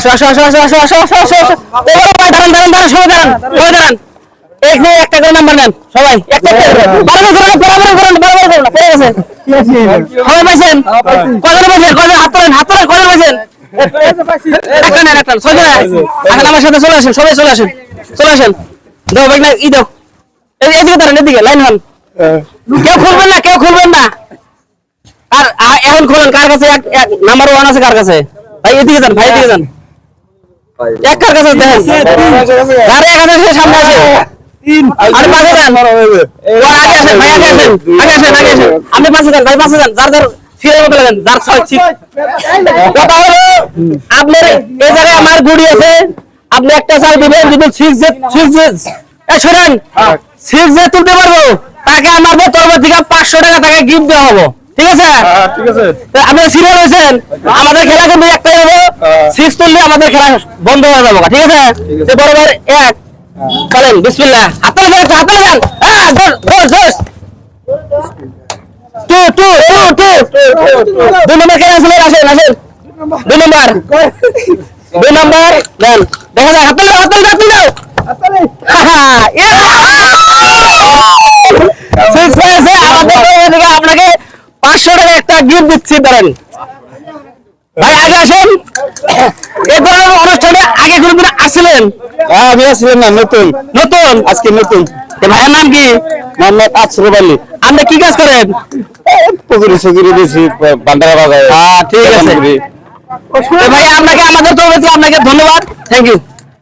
আসো আসো আসো আসো আসো আসো আসো আসো আসো। দাঁড়ান দাঁড়ান দাঁড়ান সবাই দাঁড়ান সবাই দাঁড়ান। এক নিয়ে একটা করে নাম্বার নেন সবাই। একটা বরাবর করুন বরাবর করুন বরাবর করুন পড়ে গেছে সবাই পাইছেন কজন পাইছেন কজন? হাত তোলেন হাত তোলেন কজন পাইছেন একটা নেন একটা ছয় জন এখন আমার সাথে চলে আসেন সবাই চলে আসেন। চলে আসেন। দাও ভাই না ই দাও। এই এদিকে দাঁড়ান এদিকে লাইন হন। কেউ খুলবেন না কেউ খুলবেন না। আর এখন খোলেন কার কাছে? এক নাম্বার ওয়ান আছে কার কাছে? ভাই এদিকে যান ভাই এদিকে যান। এক কাছে দেখেন আরে এক হাজার সামনে আসে। আরে পাশে যান ওর আগে আসেন ভাই আগে আসেন আগে আসেন। আগে আসেন আপনি পাশে যান ভাই পাশে যান যার যার ফিরে মতো লাগেন যার ছয় ছিট। কথা হলো আপনার এই জায়গায় আমার গুড়ি আছে। আপনি একটা চাল দিবেন যদি সিক্স জে সিক্স জে এই সিক্স জে তুলতে পারব তাকে আমার তরফ থেকে পাঁচশো টাকা তাকে গিফট দেওয়া হব। ঠিক আছে? ঠিক আছে। তো আপনি সিরিয়াল হয়েছেন আমাদের খেলা কিন্তু একটাই হবে। সিক্স তুললে আমাদের খেলা বন্ধ হয়ে যাব। ঠিক আছে? তো বরাবর এক। বলেন বিসমিল্লাহ। হাতে যান হাতে যান হ্যাঁ জোর জোর জোর টু টু টু টু। দুই নম্বর খেলা আসলে? আসেন আসেন দুই নম্বর। দুই নম্বর দেন। দেখা যায় হাতে হাতে হাতে দাও Six হয়েছে, আমাদের তরফ থেকে আপনাকে পাঁচশো টাকা একটা গিফট দিচ্ছি ভাই আগে আসেন। অনুষ্ঠানে আগে কোনদিন আসছিলেন আমি আসছিলাম না নতুন। নতুন? আজকে নতুন। ভাইয়ের নাম কি? মোহাম্মদ আশরফ আলী। আপনি কি কাজ করেন? পুকুরি সুকুরি দিয়েছি বান্ডারা বাজারে হ্যাঁ ঠিক আছে। ভাই আপনাকে আমাদের তরফ আপনাকে ধন্যবাদ। Thank you